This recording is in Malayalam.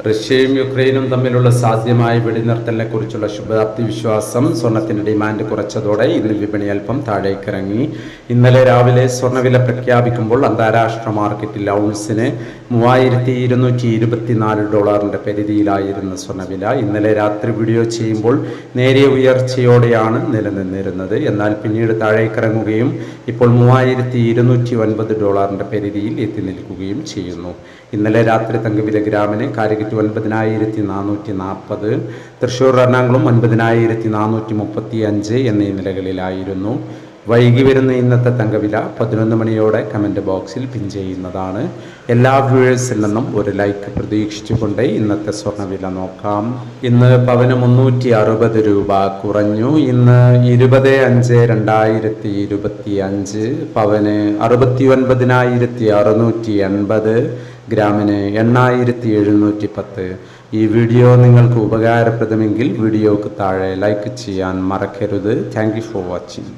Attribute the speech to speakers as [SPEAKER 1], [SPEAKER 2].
[SPEAKER 1] റഷ്യയും യുക്രൈനും തമ്മിലുള്ള സാധ്യമായ വെടിനിർത്തലിനെ കുറിച്ചുള്ള ശുഭാപ്തി വിശ്വാസം സ്വർണത്തിന്റെ ഡിമാൻഡ് കുറച്ചതോടെ ഇന്ന് വിപണി അല്പം താഴേക്കിറങ്ങി. ഇന്നലെ രാവിലെ സ്വർണവില പ്രഖ്യാപിക്കുമ്പോൾ അന്താരാഷ്ട്ര മാർക്കറ്റിൽ ഔൺസിന് മൂവായിരത്തി ഇരുന്നൂറ്റി ഇരുപത്തിനാല് ഡോളറിന്റെ പരിധിയിലായിരുന്ന സ്വർണവില ഇന്നലെ രാത്രി വീഡിയോ ചെയ്യുമ്പോൾ നേരിയ ഉയർച്ചയോടെയാണ് നിലനിന്നിരുന്നത്. എന്നാൽ പിന്നീട് താഴേക്കിറങ്ങുകയും ഇപ്പോൾ മൂവായിരത്തി ഇരുന്നൂറ്റി ഒൻപത് ഡോളറിന്റെ പരിധിയിൽ എത്തി നിൽക്കുകയും ചെയ്യുന്നു. ഇന്നലെ രാത്രി തങ്കവില ഗ്രാമിന് കാലിക്കറ്റ് ഒൻപതിനായിരത്തി നാനൂറ്റി നാൽപ്പത് തൃശ്ശൂർ എറണാകുളം ഒൻപതിനായിരത്തി നാനൂറ്റി മുപ്പത്തി അഞ്ച് എന്നീ നിലകളിലായിരുന്നു. വൈകി വരുന്ന ഇന്നത്തെ തങ്കവില പതിനൊന്ന് മണിയോടെ കമന്റ് ബോക്സിൽ പിൻ ചെയ്യുന്നതാണ്. എല്ലാ വ്യൂവേഴ്സിൽ നിന്നും ഒരു ലൈക്ക് പ്രതീക്ഷിച്ചുകൊണ്ട് ഇന്നത്തെ സ്വർണവില നോക്കാം. ഇന്ന് പവന് മുന്നൂറ്റി അറുപത് രൂപ കുറഞ്ഞു. ഇന്ന് ഇരുപത് അഞ്ച് രണ്ടായിരത്തി ഇരുപത്തി അഞ്ച് പവന് അറുപത്തി ഒൻപതിനായിരത്തി അറുന്നൂറ്റി എൺപത് ഗ്രാമിന് എണ്ണായിരത്തി എഴുന്നൂറ്റി പത്ത് ഈ വീഡിയോ നിങ്ങൾക്ക് ഉപകാരപ്രദമെങ്കിൽ വീഡിയോക്ക് താഴെ ലൈക്ക് ചെയ്യാൻ മറക്കരുത്. Thank for watching